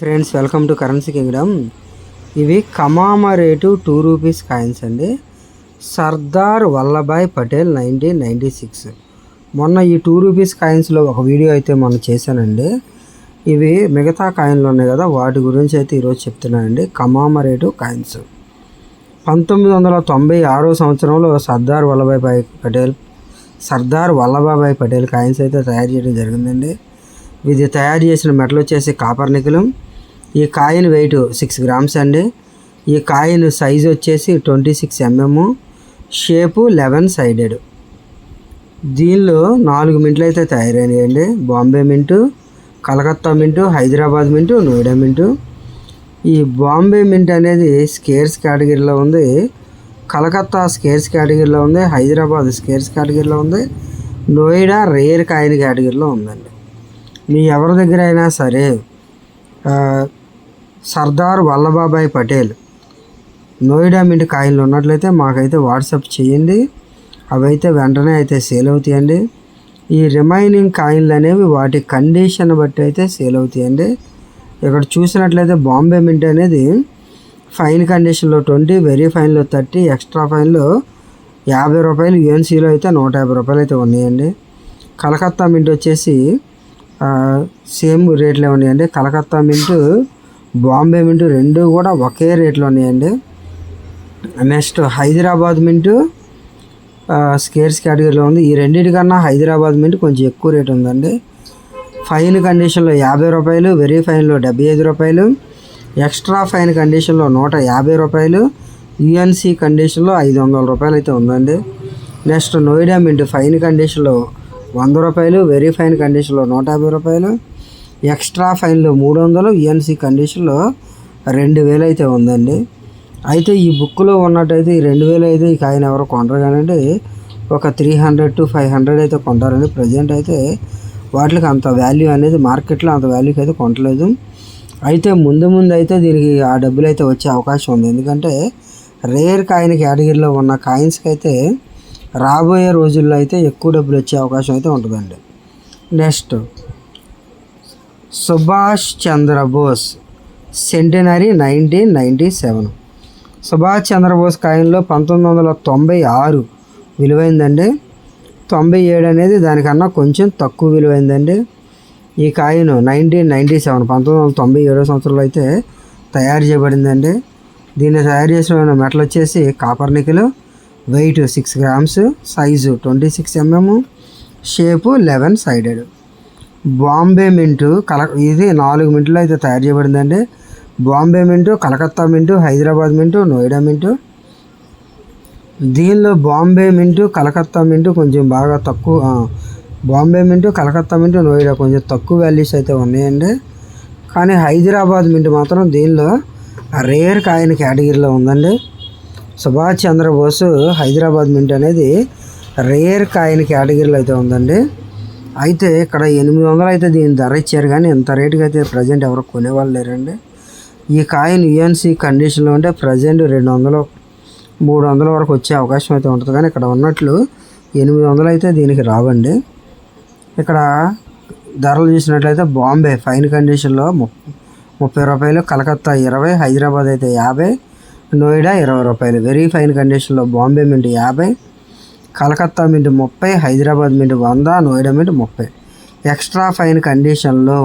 Friends welcome to currency kingdom ఇవి commemorative rate two rupees coins అండి. Sardar Vallabhbhai Patel nineteen ninety six మొన్న ఈ two rupees కాయిన్స్లో ఒక video అయితే మొన్న చేశానండి. ఇవి మిగతా కాయిన్లు ఉన్నాయి కదా వాటి గురించి అయితే ఈరోజు చెప్తున్నానండి. కమామరేటివ్ రేటు కాయిన్స్ పంతొమ్మిది వందల తొంభై ఆరో సంవత్సరంలో సర్దార్ వల్లభాయ్ పటేల్ సర్దార్ వల్లభాయ్ పటేల్ కాయిన్స్ అయితే తయారు చేయడం జరిగిందండి. ఇది తయారు చేసిన మెటల్ వచ్చేసి కాపర్ నికలం. ఈ కాయిన్ వెయిట్ సిక్స్ గ్రామ్స్ అండి. ఈ కాయిన్ సైజ్ వచ్చేసి twenty six MM shape eleven sided దీనిలో నాలుగు మింట్లు అయితే తయారైనాయండి. Bombay mint Calcutta mint Hyderabad mint Noida మింటు ఈ బాంబే మింట్ అనేది స్కేర్స్ కేటగిరీలో ఉంది. కలకత్తా స్కేర్స్ కేటగిరీలో ఉంది. హైదరాబాద్ స్కేర్స్ కేటగిరీలో ఉంది. నోయిడా రేర్ కాయిన్ కేటగిరీలో ఉందండి. మీ ఎవరి దగ్గర అయినా సరే సర్దార్ వల్లభాయ్ పటేల్. నోయిడా మింట్ కాయిన్లు ఉన్నట్లయితే మాకైతే వాట్సాప్ చేయండి. అవైతే వెంటనే అయితే సేల్ అవుతాయండి. ఈ రిమైనింగ్ కాయిన్లు అనేవి వాటి కండిషన్ బట్టి అయితే సేల్ అవుతాయండి. ఇక్కడ చూసినట్లయితే బాంబే మింట్ అనేది ఫైన్ కండిషన్లో ట్వంటీ వెరీ ఫైన్లో థర్టీ ఎక్స్ట్రా ఫైన్లో యాభై రూపాయలు యూఎన్సీలో అయితే నూట యాభై రూపాయలు అయితే ఉన్నాయండి. కలకత్తా మింట్ వచ్చేసి సేమ్ రేట్లో ఉన్నాయండి. కలకత్తా మింట్ బాంబే మింటు రెండు కూడా ఒకే రేట్లో ఉన్నాయండి. నెక్స్ట్ హైదరాబాద్ మింటు స్కేర్స్ కేటగిరీలో ఉంది. ఈ రెండింటికన్నా హైదరాబాద్ మింట్ కొంచెం ఎక్కువ రేట్ ఉందండి. ఫైన్ కండిషన్లో యాభై రూపాయలు వెరీ ఫైన్లో డెబ్బై ఐదు రూపాయలు. ఎక్స్ట్రా ఫైన్ కండిషన్లో నూట యాభై రూపాయలు. యుఎన్సి కండిషన్లో ఐదు వందల రూపాయలు అయితే ఉందండి. నెక్స్ట్ నోయిడా మింట్ ఫైన్ కండిషన్లో వంద రూపాయలు వెరీ ఫైన్ కండిషన్లో నూట యాభై రూపాయలు. ఎక్స్ట్రా ఫైన్లో మూడు వందలు ఈఎన్సీ కండిషన్లో రెండు వేలు అయితే ఉందండి. అయితే ఈ బుక్లో ఉన్నట్టయితే ఈ రెండు వేలు అయితే ఈ ఆయన ఎవరు కొనరు కానండి ఒక three hundred to five hundred అయితే కొంటారండి. ప్రజెంట్ అయితే వాటికి అంత వాల్యూ అనేది మార్కెట్లో అంత వాల్యూకి అయితే కొనట్లేదు. అయితే ముందు ముందు అయితే దీనికి ఆ డబ్బులు అయితే వచ్చే అవకాశం ఉంది. ఎందుకంటే రేర్ కాయిన్ కేటగిరీలో ఉన్న కాయిన్స్కి అయితే రాబోయే రోజుల్లో అయితే ఎక్కువ డబ్బులు వచ్చే అవకాశం అయితే ఉంటుందండి. Next Subhash Chandrabose centenary nineteen ninety seven. Subhash Chandrabose కాయిన్లో పంతొమ్మిది వందల తొంభై ఆరు విలువైందండి. తొంభై ఏడు అనేది దానికన్నా కొంచెం తక్కువ విలువైందండి. ఈ కాయిన్ నైన్టీన్ నైంటీ సెవెన్ పంతొమ్మిది వందల తొంభై ఏడో సంవత్సరంలో అయితే తయారు చేయబడిందండి. దీన్ని తయారు చేసిన మెటల్ వచ్చేసి copper nickel weight six grams size twenty six MM shape eleven sided. Bombay mint కల ఇది నాలుగు మింటులో అయితే తయారు చేయబడిందండి. Bombay mint Calcutta mint Hyderabad mint Noida మింటు. దీనిలో బాంబే మింటు కలకత్తా మింటు కొంచెం బాగా తక్కువ బాంబే మింటు కలకత్తా మింటు నోయిడా కొంచెం తక్కువ వాల్యూస్ అయితే ఉన్నాయండి. కానీ హైదరాబాద్ మింటు మాత్రం దీనిలో రేర్ కాయిన్ కేటగిరీలో ఉందండి. సుభాష్ చంద్రబోస్ హైదరాబాద్ మింట్ అనేది రేర్ కాయిన్ కేటగిరీలో అయితే ఉందండి. అయితే ఇక్కడ ఎనిమిది వందలు అయితే దీని ధర ఇచ్చారు కానీ ఇంత రేటుకి అయితే ప్రజెంట్ ఎవరు కొనేవాళ్ళు లేరండి. ఈ కాయిన్ యుఎన్సీ కండిషన్లో ఉంటే ప్రజెంట్ రెండు వందలు మూడు వందల వరకు వచ్చే అవకాశం అయితే ఉంటుంది. కానీ ఇక్కడ ఉన్నట్లు ఎనిమిది వందలు అయితే దీనికి రావండి. ఇక్కడ ధరలు చూసినట్లయితే బాంబే ఫైన్ కండిషన్లో ము- ముప్పై రూపాయలు కలకత్తా ఇరవై హైదరాబాద్ అయితే యాభై నోయిడా ఇరవై రూపాయలు. వెరీ ఫైన్ కండిషన్లో బాంబే మింట్ యాభై కలకత్తా మింట్ ముప్పై హైదరాబాద్ మింట్ వంద నోయిడా మింట్ ముప్పై. ఎక్స్ట్రా ఫైన్ కండిషన్లో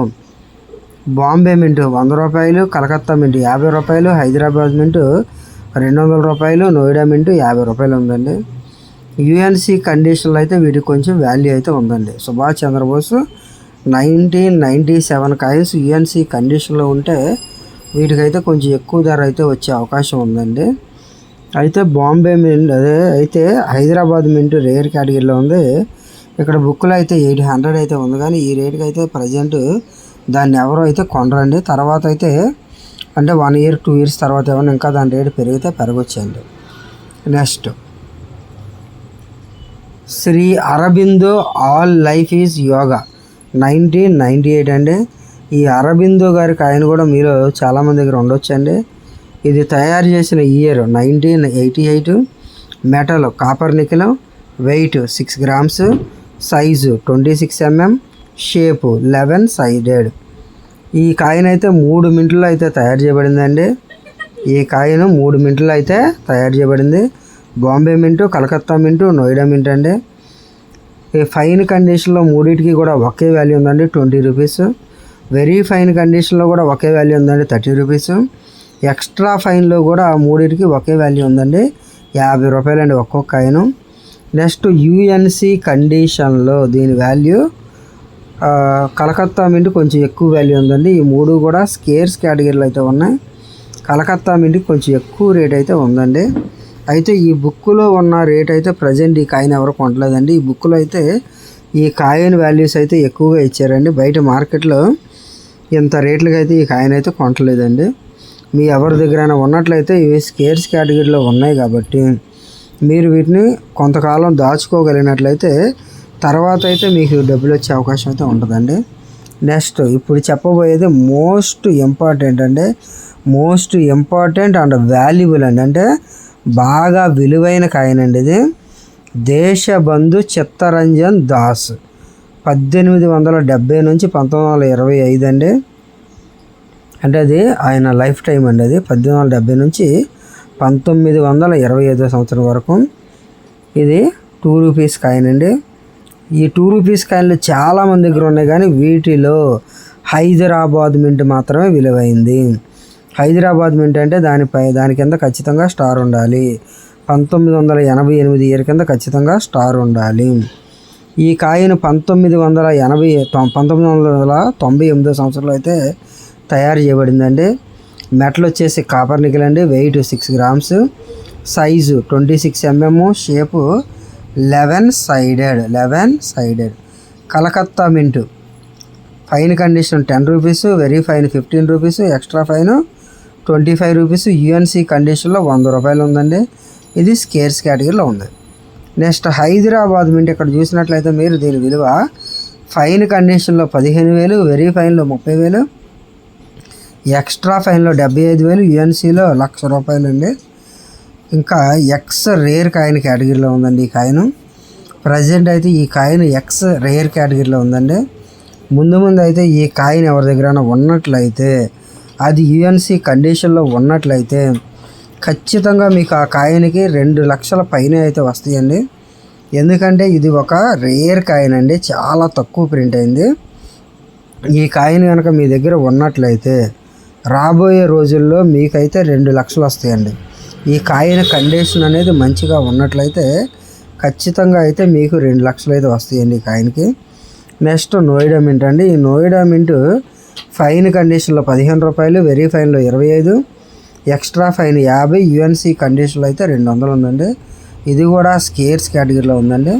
బాంబే మింటు వంద రూపాయలు కలకత్తా మింటు యాభై రూపాయలు హైదరాబాద్ మింటు రెండు వందల రూపాయలు నోయిడా మింటు యాభై రూపాయలు ఉందండి. యుఎన్సి కండిషన్లో అయితే వీటికి కొంచెం వాల్యూ అయితే ఉందండి. Subhash Chandrabose nineteen ninety seven coins UNC కండిషన్లో ఉంటే వీటికైతే కొంచెం ఎక్కువ ధర అయితే వచ్చే అవకాశం ఉందండి. అయితే బాంబే మింట్ అదే అయితే హైదరాబాద్ మింట్ రేర్ కేటగిరీలో ఉంది. ఇక్కడ బుక్లో అయితే ఎయిట్ హండ్రెడ్ అయితే ఉంది. కానీ ఈ రేట్కి అయితే ప్రజెంట్ దాన్ని ఎవరు అయితే కొనరండి. తర్వాత అయితే అంటే వన్ ఇయర్ టూ ఇయర్స్ తర్వాత ఏమైనా ఇంకా దాని రేటు పెరిగితే పెరగొచ్చండి next. Sri Aurobindo all life is yoga. Nineteen ninety eight అండి. ఈ అరబిందో గారి కాయను కూడా మీరు చాలామంది దగ్గర ఉండొచ్చండి. ఇది తయారు చేసిన year nineteen eighty eight metal copper nickel weight six grams size twenty six MM shape eleven sided ఈ కాయిన్ అయితే మూడు మింట్లో అయితే తయారు చేయబడిందండి. ఈ కాయిన్ మూడు మింట్లో అయితే తయారు చేయబడింది. Bombay mint Calcutta mint Noida mint అండి. ఈ ఫైన్ కండిషన్లో మూడింటికి కూడా ఒకే వాల్యూ ఉందండి ట్వంటీ రూపీస్. వెరీ ఫైన్ కండిషన్లో కూడా ఒకే వాల్యూ ఉందండి థర్టీ రూపీస్. ఎక్స్ట్రా ఫైన్లో కూడా మూడింటికి ఒకే వాల్యూ ఉందండి. యాభై రూపాయలండి ఒక్కొక్క కాయిన్ నెక్స్ట్ యుఎన్సి కండిషన్లో దీని వాల్యూ కలకత్తా మింట్ కొంచెం ఎక్కువ వాల్యూ ఉందండి. ఈ మూడు కూడా స్కేర్స్ కేటగిరీలు అయితే ఉన్నాయి. కలకత్తా మింట్కి కొంచెం ఎక్కువ రేట్ అయితే ఉందండి. అయితే ఈ బుక్లో ఉన్న రేట్ అయితే ప్రజెంట్ ఈ కాయిన్ ఎవరు కొనలేదండి ఈ బుక్లో అయితే ఈ కాయిన్ వాల్యూస్ అయితే ఎక్కువగా ఇచ్చారండి. బయట మార్కెట్లో ఇంత రేట్లకి అయితే ఈ కాయిన్ అయితే కొనట్లేదండి. మీ ఎవరి దగ్గరైనా ఉన్నట్లయితే ఇవి స్కేర్స్ కేటగిరీలో ఉన్నాయి కాబట్టి మీరు వీటిని కొంతకాలం దాచుకోగలిగినట్లయితే తర్వాత అయితే మీకు డబ్బులు వచ్చే అవకాశం అయితే ఉంటుందండి. నెక్స్ట్ ఇప్పుడు చెప్పబోయేది మోస్ట్ ఇంపార్టెంట్ అంటే మోస్ట్ ఇంపార్టెంట్ అండ్ వాల్యుబుల్ అండి. అంటే బాగా విలువైన కాయిన్ అండి ఇది. దేశబంధు చిత్తరంజన్ దాస్ పద్దెనిమిది వందల డెబ్బై నుంచి పంతొమ్మిది వందల ఇరవై ఐదు అండి. అంటే అది ఆయన లైఫ్ టైం అండి అది. పద్దెనిమిది వందల డెబ్బై నుంచి పంతొమ్మిది వందల ఇరవై ఐదో సంవత్సరం వరకు ఇది టూ రూపీస్ కాయిన్ అండి. ఈ టూ రూపీస్ కాయిన్లు చాలా మంది దగ్గర ఉన్నాయి కానీ వీటిలో హైదరాబాద్ మింట్ మాత్రమే విలువైంది. హైదరాబాద్ మింట్ అంటే దానిపై దాని కింద ఖచ్చితంగా స్టార్ ఉండాలి. పంతొమ్మిది వందల ఎనభై ఎనిమిది ఇయర్ కింద ఖచ్చితంగా స్టార్ ఉండాలి. ఈ కాయిన్ పంతొమ్మిది వందల ఎనభై తొం- పంతొమ్మిది వందల తొంభై ఎనిమిదో సంవత్సరంలో అయితే తయారు చేయబడిందండి. మెటల్ వచ్చేసి కాపర్ నికెల్ అండి. Weight six grams size twenty six MM shape eleven sided eleven sided Calcutta mint fine condition ten rupees very fine fifteen rupees extra fine twenty five rupees UNC కండిషన్లో వంద రూపాయలు ఉందండి. ఇది scarce కేటగిరీలో ఉంది. Next Hyderabad mint ఇక్కడ చూసినట్లయితే మీరు దీని విలువ ఫైన్ కండిషన్లో పదిహేను వేలు వెరీ ఫైన్లో ముప్పై వేలు. ఎక్స్ట్రా ఫైన్లో డెబ్బై ఐదు వేలు యుఎన్సీలో లక్ష రూపాయలు అండి ఇంకా ఎక్స్ రేర్ కాయిన్ కేటగిరీలో ఉందండి ఈ కాయిన్. ప్రజెంట్ అయితే ఈ కాయిన్ ఎక్స్ రేర్ కేటగిరీలో ఉందండి. ముందు ముందు అయితే ఈ కాయిన్ ఎవరి దగ్గర ఉన్నట్లయితే అది యుఎన్సి కండిషన్లో ఉన్నట్లయితే ఖచ్చితంగా మీకు ఆ కాయిన్కి రెండు లక్షల పైన అయితే వస్తాయండి. ఎందుకంటే ఇది ఒక రేర్ కాయిన్ అండి చాలా తక్కువ ప్రింట్ అయింది. ఈ కాయిన్ కనుక మీ దగ్గర ఉన్నట్లయితే రాబోయే రోజుల్లో మీకైతే రెండు లక్షలు వస్తాయండి. ఈ కాయిన్ కండిషన్ అనేది మంచిగా ఉన్నట్లయితే ఖచ్చితంగా అయితే మీకు రెండు లక్షలు అయితే వస్తాయండి ఈ కాయిన్కి నెక్స్ట్ నోయిడా మింట్ అండి. ఈ నోయిడా మింట్ ఫైన్ కండిషన్లో పదిహేను రూపాయలు వెరీ ఫైన్లో ఇరవై ఐదు ఎక్స్ట్రా ఫైన్ యాభై యుఎన్సి కండిషన్లో అయితే రెండు వందలు ఉందండి. ఇది కూడా స్కేర్స్ కేటగిరీలో ఉందండి.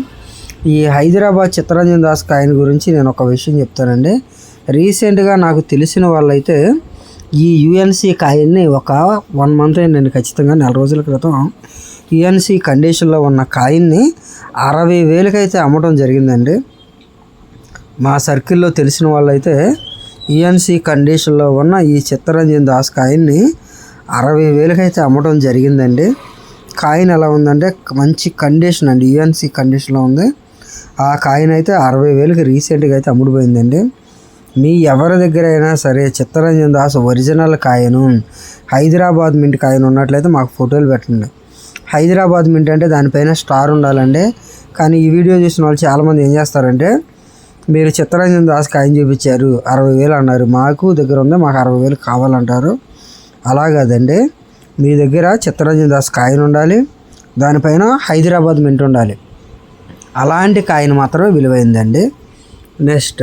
ఈ హైదరాబాద్ చిత్తరంజన్ దాస్ కాయిన్ గురించి నేను ఒక విషయం చెప్తానండి. రీసెంట్గా నాకు తెలిసిన వాళ్ళైతే ఈ యుఎన్సి కాయిన్ని ఒక వన్ మంత్ అయిందండి ఖచ్చితంగా నెల రోజుల క్రితం. యుఎన్సి కండిషన్లో ఉన్న కాయిన్ని అరవై వేలకైతే అమ్మటం జరిగిందండి. మా సర్కిల్లో తెలిసిన వాళ్ళైతే ఈఎన్సి కండిషన్లో ఉన్న ఈ చిత్తరంజన్ దాస్ కాయిన్ని అరవై వేలకైతే అమ్మటం జరిగిందండి. కాయిన్ ఎలా ఉందంటే మంచి కండిషన్ అండి యుఎన్సి కండిషన్లో ఉంది. ఆ కాయిన్ అయితే అరవై వేలకి రీసెంట్గా అయితే అమ్ముడుపోయిందండి. మీ ఎవరి దగ్గర అయినా సరే చిత్తరంజన్ దాస్ ఒరిజినల్ కాయను హైదరాబాద్ మింట్ కాయను ఉన్నట్లయితే మాకు ఫోటోలు పెట్టండి. హైదరాబాద్ మింట్ అంటే దానిపైన స్టార్ ఉండాలండి. కానీ ఈ వీడియో చూసిన వాళ్ళు చాలామంది ఏం చేస్తారంటే మీరు చిత్తరంజన్ దాస్ కాయిన్ చూపించారు అరవై వేలు అన్నారు. మాకు దగ్గర ఉంది మాకు అరవై వేలు కావాలంటారు. అలా కాదండి మీ దగ్గర చిత్తరంజన్ దాస్ కాయను ఉండాలి దానిపైన హైదరాబాద్ మింట్ ఉండాలి. అలాంటి కాయిన్ మాత్రమే విలువైందండి. నెక్స్ట్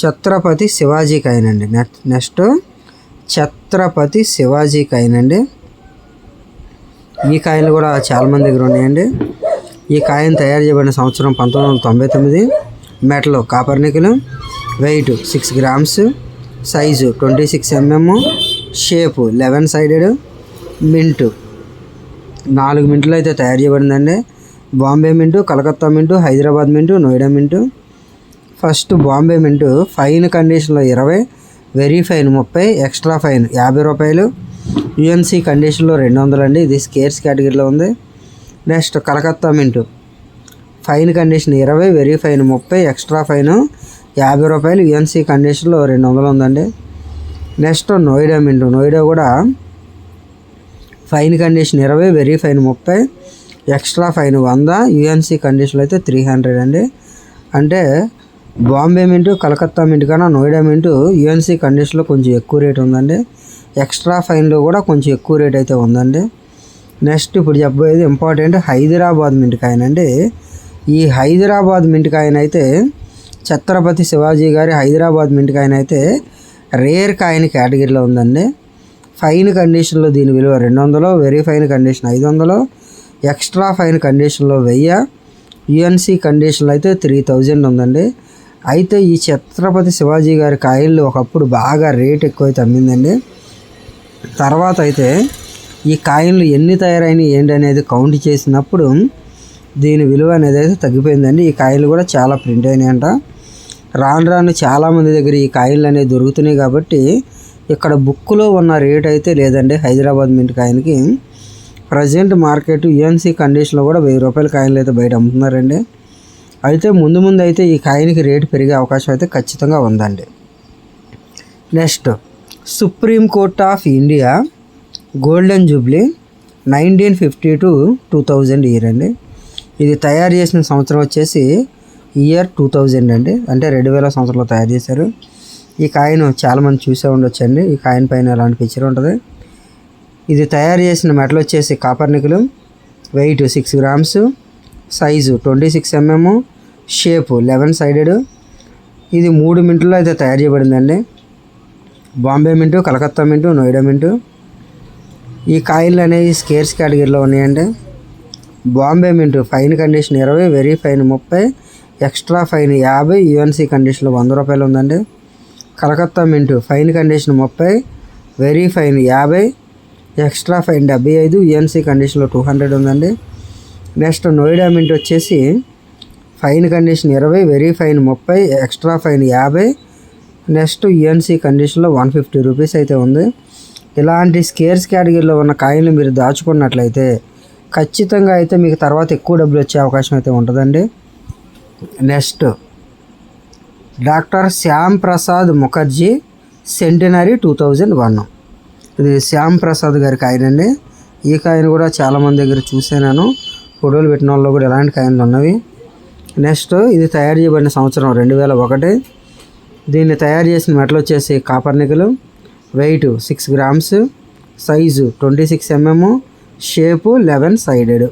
ఛత్రపతి శివాజీ అయినండి అండి next next Chhatrapati Shivaji coin అండి ఈ కాయిన్లు కూడా చాలా మంది దగ్గర ఉన్నాయండి. ఈ కాయిన్ తయారు చేయబడిన సంవత్సరం పంతొమ్మిది వందల తొంభై తొమ్మిది. Metal copper nickel. Weight six grams. Size twenty six MM shape eleven sided. Mint నాలుగు మింట్లు అయితే తయారు చేయబడిందండి. Bombay mint Calcutta mint Hyderabad mint Noida mint. First Bombay mint fine కండిషన్లో ఇరవై వెరీ ఫైన్ ముప్పై ఎక్స్ట్రా ఫైన్ యాభై రూపాయలు. యుఎన్సీ కండిషన్లో రెండు వందలు అండి ఇది స్కేర్స్ కేటగిరీలో ఉంది. Next Calcutta mint fine condition ఇరవై వెరీ ఫైన్ ముప్పై ఎక్స్ట్రా ఫైన్ యాభై రూపాయలు. యుఎన్సీ కండిషన్లో రెండు వందలు ఉందండి. నెక్స్ట్ నోయిడా మింటు నోయిడా కూడా ఫైన్ కండిషన్ ఇరవై వెరీ ఫైన్ ముప్పై ఎక్స్ట్రా ఫైన్ వంద యుఎన్సీ కండిషన్లో అయితే త్రీ హండ్రెడ్ అండి. అంటే బాంబే మింటు కలకత్తా మింటు కన్నా నోయిడా మింటు యుఎన్సీ కండిషన్లో కొంచెం ఎక్కువ రేట్ ఉందండి. ఎక్స్ట్రా ఫైన్లో కూడా కొంచెం ఎక్కువ రేట్ అయితే ఉందండి. నెక్స్ట్ ఇప్పుడు చెప్పబోయేది ఇంపార్టెంట్ హైదరాబాద్ మింటకాయనండి ఈ హైదరాబాద్ మింటికాయనైతే ఛత్రపతి శివాజీ గారి హైదరాబాద్ మింటకాయనైతే రేర్ కాయన్ కేటగిరీలో ఉందండి. ఫైన్ కండిషన్లో దీని విలువ రెండు వందలు వెరీ ఫైన్ కండిషన్ ఐదు వందలు ఎక్స్ట్రా ఫైన్ కండిషన్లో వెయ్యి యుఎన్సి కండిషన్లో అయితే త్రీ థౌజండ్ ఉందండి. అయితే ఈ ఛత్రపతి శివాజీ గారి కాయిన్లు ఒకప్పుడు బాగా రేట్ ఎక్కువైతే అమ్మిందండి తర్వాత అయితే ఈ కాయిన్లు ఎన్ని తయారైనవి ఏంటి అనేది కౌంట్ చేసినప్పుడు దీని విలువ అనేది అయితే తగ్గిపోయిందండి. ఈ కాయిన్లు కూడా చాలా ప్రింట్ అయినాయంట. రాను రాను చాలామంది దగ్గర ఈ కాయిన్లు అనేవి దొరుకుతున్నాయి కాబట్టి ఇక్కడ బుక్లో ఉన్న రేట్ అయితే లేదండి హైదరాబాద్ మింట్ కాయిన్కి ప్రజెంట్ మార్కెట్ యుఎన్సీ కండిషన్లో కూడా వెయ్యి రూపాయల కాయిన్లు అయితే బయట అమ్ముతున్నారండి. అయితే ముందు ముందు అయితే ఈ కాయిన్కి రేటు పెరిగే అవకాశం అయితే ఖచ్చితంగా ఉందండి. Next Supreme Court of India golden jubilee nineteen fifty to two thousand year అండి ఇది తయారు చేసిన సంవత్సరం వచ్చేసి ఇయర్ టూ థౌజండ్ అండి. అంటే రెండు వేల సంవత్సరంలో తయారు చేశారు. ఈ కాయిన్ చాలామంది చూసే ఉండొచ్చండి. ఈ కాయిన్ పైన ఎలాంటి పిక్చర్ ఉంటుంది? ఇది తయారు చేసిన మెటల్ వచ్చేసి copper nickel weight six grams size twenty six MM shape eleven sided. ఇది మూడు మింట్లో అయితే తయారు చేయబడిందండి. Bombay mint Calcutta mint Noida మింటు. ఈ కాయిన్లు అనేవి స్కేర్స్ కేటగిరీలో ఉన్నాయండి. బాంబే మింటు ఫైన్ కండిషన్ ఇరవై వెరీ ఫైన్ ముప్పై ఎక్స్ట్రా ఫైన్ యాభై యుఎన్సీ కండిషన్లో వంద రూపాయలు ఉందండి. కలకత్తా మింటు ఫైన్ కండిషన్ ముప్పై వెరీ ఫైన్ యాభై ఎక్స్ట్రా ఫైన్ డెబ్బై ఐదు యుఎన్సీ కండిషన్లో టూ హండ్రెడ్ ఉందండి. నెక్స్ట్ నోయిడా మింట్ వచ్చేసి ఫైన్ కండిషన్ ఇరవై వెరీ ఫైన్ ముప్పై ఎక్స్ట్రా ఫైన్ యాభై. నెక్స్ట్ యుఎన్సీ కండిషన్లో వన్ ఫిఫ్టీ రూపీస్ అయితే ఉంది. ఇలాంటి స్కేర్స్ కేటగిరీలో ఉన్న కాయిన్లు మీరు దాచుకున్నట్లయితే ఖచ్చితంగా అయితే మీకు తర్వాత ఎక్కువ డబ్బులు వచ్చే అవకాశం అయితే ఉంటుందండి. Next doctor Shyam Prasad Mukherjee centenary two thousand one. ఇది శ్యామ్ ప్రసాద్ గారి కాయిన్ అండి. ఈ కాయిన్ కూడా చాలామంది దగ్గర చూసాను ఫోటోలు పెట్టిన వాళ్ళు కూడా ఎలాంటి కాయిన్లు ఉన్నవి. నెక్స్ట్ ఇది తయారు చేయబడిన సంవత్సరం రెండు వేల ఒకటి. దీన్ని తయారు చేసిన మెటల్ వచ్చేసి copper nickel. Weight six grams size twenty six mm shape eleven sided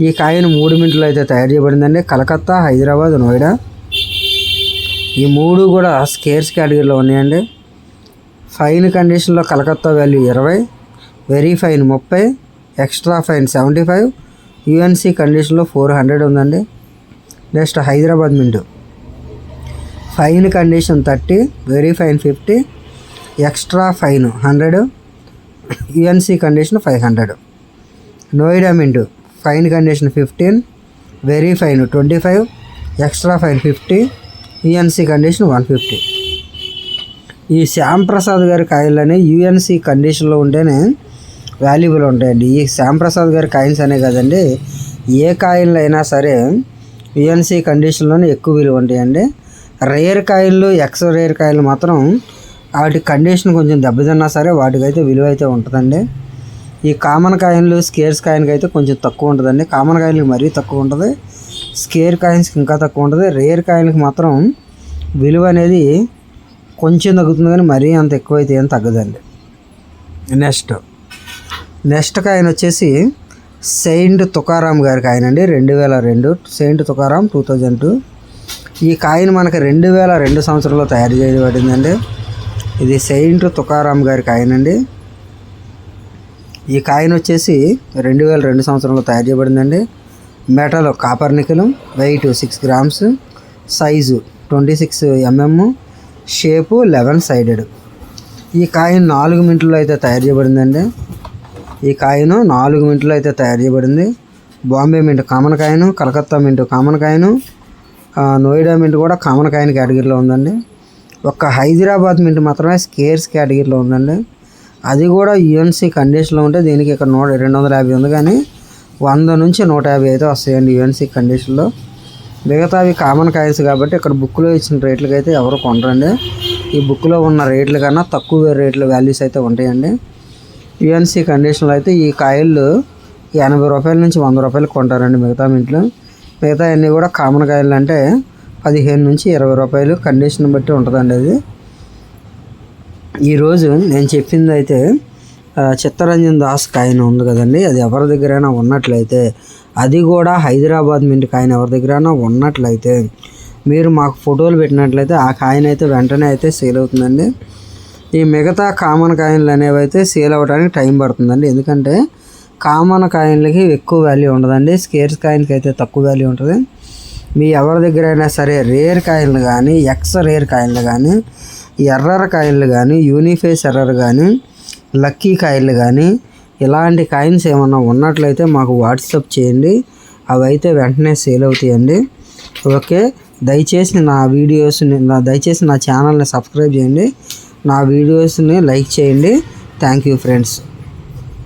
ఈ కాయిన్ మూడు మినిట్లో అయితే తయారు చేయబడిందండి. కలకత్తా హైదరాబాద్ నోయిడా. ఈ మూడు కూడా స్కేర్స్ కేటగిరీలో ఉన్నాయండి. ఫైన్ కండిషన్లో కలకత్తా వాల్యూ ఇరవై. వెరీ ఫైన్ ముప్పై. Extra fine seventy five UNC కండిషన్లో ఫోర్ హండ్రెడ్ ఉందండి. Next Hyderabad mint. Fine condition thirty very fine fifty extra fine hundred UNC condition five hundred. Noida mint fine condition fifteen very fine twenty five extra fine fifty UNC condition one fifty. ఈ శ్యామ్ ప్రసాద్ గారి కాయలని UNC కండిషన్లో ఉంటేనే valuable ఉంటాయండి. ఈ శ్యామ్ ప్రసాద్ గారి coins అనే కదండి ఏ కాయిన్లు అయినా సరే విఎన్సీ కండిషన్లోనే ఎక్కువ విలువ ఉంటాయండి. రేర్ కాయిన్లు ఎక్స్ రేర్ కాయిన్లు మాత్రం వాటి కండిషన్ కొంచెం దెబ్బతిన్నా సరే వాటికైతే విలువ అయితే ఉంటుందండి. ఈ కామన్ కాయిన్లు స్కేర్స్ కాయిన్కి అయితే కొంచెం తక్కువ ఉంటుందండి. కామన్ కాయిన్కి మరీ తక్కువ ఉంటుంది. స్కేర్ కాయిన్స్కి ఇంకా తక్కువ ఉంటుంది. రేర్ కాయిన్కి మాత్రం విలువ అనేది కొంచెం తగ్గుతుంది కానీ మరీ అంత ఎక్కువ అయితే ఏం తగ్గదండి. నెక్స్ట్ నెక్స్ట్ కాయిన్ వచ్చేసి సెయింట్ తుకారాం గారి కాయిన్ అండి రెండు వేల రెండు saint Tukaram two thousand two. ఈ కాయిన్ మనకి రెండు వేల రెండు సంవత్సరంలో తయారు చేయబడిందండి. ఇది సెయింట్ తుకారాం గారి కాయిన్ అండి. ఈ కాయిన్ వచ్చేసి రెండు వేల రెండు సంవత్సరంలో తయారు చేయబడిందండి. Metal copper నికలం weight six grams size twenty six mm shape eleven sided. ఈ కాయిన్ నాలుగు మినిట్లో అయితే తయారు చేయబడిందండి. ఈ కాయను నాలుగు మింట్లో అయితే తయారు చేయబడింది. బాంబే మింట్ కామన్ కాయను Calcutta mint common coin Noida mint కూడా కామన్ కాయిన్ కేటగిరీలో ఉందండి. ఒక్క హైదరాబాద్ మింట్ మాత్రమే స్కేర్స్ కేటగిరీలో ఉందండి. అది కూడా యుఎన్సీ కండిషన్లో ఉంటే దీనికి ఇక్కడ నూట రెండు వందల యాభై ఉంది కానీ వంద నుంచి నూట యాభై అయితే వస్తాయండి యుఎన్సీ కండిషన్లో. మిగతా అవి కామన్ కాయిన్స్ కాబట్టి ఇక్కడ బుక్లో ఇచ్చిన రేట్లకి అయితే ఎవరు కొనరండి. ఈ బుక్లో ఉన్న రేట్ల కన్నా తక్కువ రేట్ల వాల్యూస్ అయితే ఉంటాయండి. యుఎన్సీ కండిషన్లో అయితే ఈ కాయలు ఎనభై రూపాయల నుంచి వంద రూపాయలు కొంటారండి మిగతా ఇంట్లో. మిగతా అన్నీ కూడా కామన్ కాయలు అంటే పదిహేను నుంచి ఇరవై రూపాయలు కండిషన్ బట్టి ఉంటుందండి అది. ఈరోజు నేను చెప్పింది అయితే చిత్తరంజన్ దాస్ కాయిన్ ఉంది కదండి అది ఎవరి దగ్గరైనా ఉన్నట్లయితే అది కూడా హైదరాబాద్ మింట్ కాయిన్ ఎవరి దగ్గరైనా ఉన్నట్లయితే మీరు మాకు ఫోటోలు పెట్టినట్లయితే ఆ కాయిన్ అయితే వెంటనే అయితే సేల్ అవుతుందండి. ఈ మిగతా కామన్ కాయిన్లు అనేవి అయితే సేల్ అవ్వడానికి టైం పడుతుందండి. ఎందుకంటే కామన్ కాయిన్లకి ఎక్కువ వాల్యూ ఉండదండి. స్కేర్స్ కాయిన్కి అయితే తక్కువ వాల్యూ ఉంటుంది. మీ ఎవరి దగ్గర అయినా సరే రేర్ కాయిన్లు కానీ ఎక్స్ రేర్ కాయిన్లు కానీ ఎర్రర్ కాయిన్లు కానీ యూనిఫేస్ ఎర్రర్ కానీ లక్కీ కాయిన్లు కానీ ఇలాంటి కాయిన్స్ ఏమన్నా ఉన్నట్లయితే మాకు వాట్సాప్ చేయండి. అవి అయితే వెంటనే సేల్ అవుతాయండి. ఓకే. దయచేసి నా వీడియోస్ని నా దయచేసి నా ఛానల్ని సబ్స్క్రైబ్ చేయండి. నా వీడియోస్ని లైక్ చేయండి. Thank you friends.